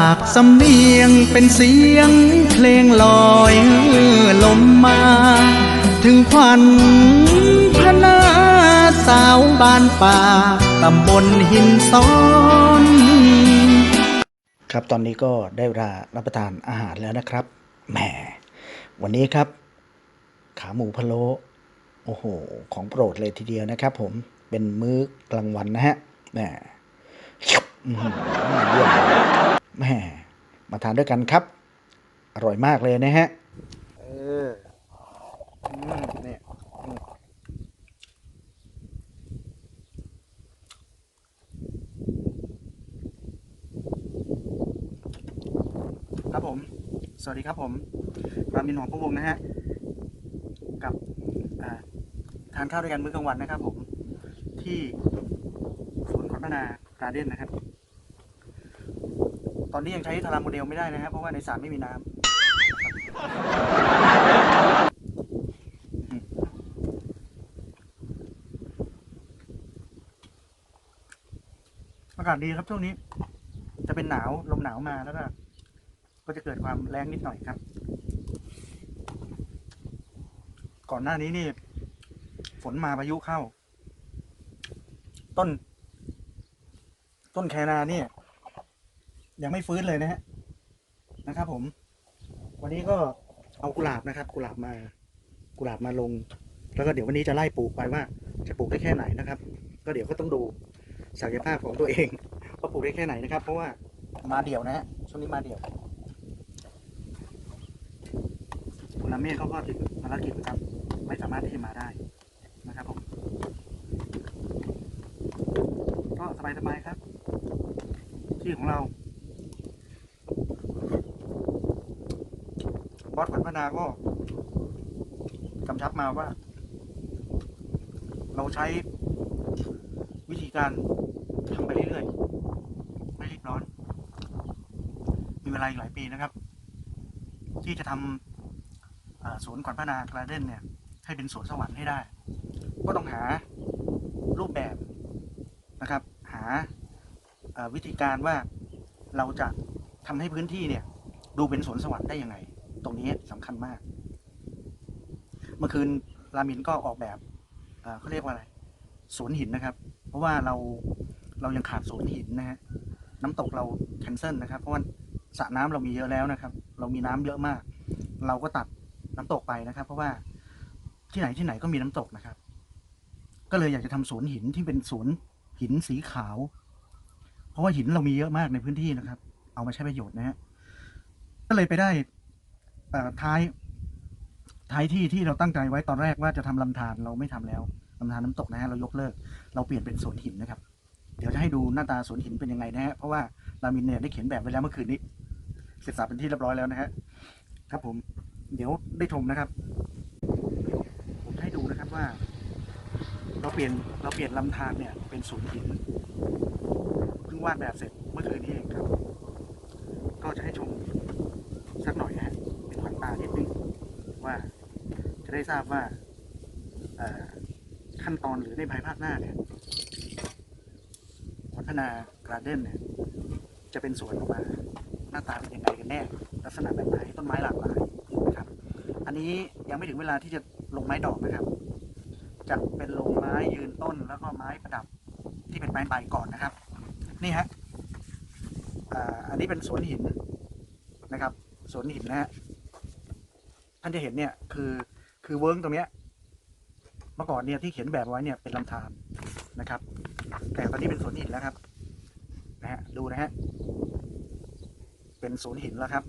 ากสำเนียงเป็นเสียงเพลงลอยลมมา ถึงควันพนาสาวบ้านป่าตำบลหินซ้อน ครับตอนนี้ก็ได้เวลารับประทานอาหารแล้วนะครับแหมวันนี้ครับ ขาหมูพะโล้โอ้โห ของโปรดเลยทีเดียวนะครับ ผมเป็นมื้อกลางวันนะฮะแหมเยี่ยม แหมมาทานด้วยกันครับ อร่อยมากเลยนะฮะ เออเนี่ยครับผม สวัสดีครับผมรามินหอมพวงนะฮะ กับทานข้าวด้วยกันมื้อกลางวันนะครับผม ที่สวนขอนพนาการเด้นนะครับ ตอนนี้ยังใช้ทาราโมเดลไม่ได้นะครับเพราะว่าในสรไม่มีน้ำอากาศดีครับช่วงนี้ จะเป็นหนาวลมหนาวมาแล้วก็ก็จะเกิดความแรงนิดหน่อยครับ ก่อนหน้านี้นี่ ฝนมาพายุเข้า ต้น ต้นแคนาเนี่ย ยังไม่ฟื้นเลยนะฮะนะครับ ผม วันนี้ก็เอากุหลาบนะครับ กุหลาบมา กุหลาบมาลง แล้วก็เดี๋ยววันนี้จะไล่ปลูกไปว่า จะปลูกได้แค่ไหนนะครับ ก็เดี๋ยวก็ต้องดูศักยภาพของตัวเองว่าปลูกได้แค่ไหนนะครับ เพราะว่ามาเดี่ยวนะฮะช่วงนี้มาเดี่ยวคุณลาเมฆเขาก็ติดภารกิจนะครับ ไม่สามารถที่จะมาได้นะครับผมก็สบายๆครับ ที่ของเรา บอสขวัญพนาก็กำชับมาว่า เราใช้วิธีการทำไปเรื่อยๆ ไม่รีบร้อน มีเวลาอีกหลายปีนะครับ ที่จะทำสวนขวัญพนากราเดนเนี่ย ให้เป็นสวนสวรรค์ให้ได้ ก็ต้องหารูปแบบนะครับ หาวิธีการว่าเราจะทำให้พื้นที่เนี่ย ดูเป็นสวนสวรรค์ได้ยังไง ตรงนี้สำคัญมาก เมื่อคืนรามินก็ออกแบบเขาเรียกว่าอะไรสวนหินนะครับ เพราะว่าเราเรายังขาดสวนหินนะฮะน้ำตกเราแคนเซิลนะครับ เพราะว่าสระน้ำเรามีเยอะแล้วนะครับ เรามีน้ำเยอะมาก เราก็ตัดน้ำตกไปนะครับ เพราะว่าที่ไหนที่ไหนก็มีน้ำตกนะครับ ก็เลยอยากจะทำสวนหินที่เป็นสวนหินสีขาว เพราะว่าหินเรามีเยอะมากในพื้นที่นะครับ เอามาใช้ประโยชน์นะฮะก็เลยไปได้ ท้าย ท้ายที่ที่เราตั้งใจไว้ตอนแรกว่าจะทำลำธารเราไม่ทำแล้วลำธารน้ำตกนะฮะเรายกเลิก เราเปลี่ยนเป็นสวนหินนะครับ เดี๋ยวจะให้ดูหน้าตาสวนหินเป็นยังไงนะฮะเพราะว่ารามินเนี่ยได้เขียนแบบไว้แล้วเมื่อคืนนี้ เสร็จสับเป็นที่เรียบร้อยแล้วนะฮะครับผมเดี๋ยวได้ชมนะครับผมให้ดูนะครับว่า เราเปลี่ยนเราเปลี่ยนลำธารเนี่ยเป็นศูนหินเพิ่งวาดแบบเสร็จเมื่อคืนนี้เองครับ ก็จะให้ชมสักหน่อยนะฮะเป็นขวัญตานิดนึงว่าจะ ได้ทราบว่าขั้นตอนหรือในภายภาคหน้าเนี่ยวัฒนากราเดนเนี่ยจะเป็นสวนออกมา หน้าตาเป็นยังไงกันแน่ ลักษณะแบบไหนต้นไม้หลากหลายนะครับ อันนี้ยังไม่ถึงเวลาที่จะลงไม้ดอกนะครับจะเป็นลงไม้ยืนต้นแล้วก็ไม้ประดับที่เป็นไม้ใบก่อนนะครับ นี่ฮะอันนี้เป็นสวนหินนะครับสวนหินนะฮะท่านจะเห็นเนี่ยคือ คือเวิร์กตรงเนี้ยเมื่อก่อนเนี่ยที่เขียนแบบไว้เนี่ยเป็นลำธารนะครับ แต่ตอนนี้เป็นสวนหินแล้วครับนะฮะดูนะฮะเป็นสวนหินแล้วครับ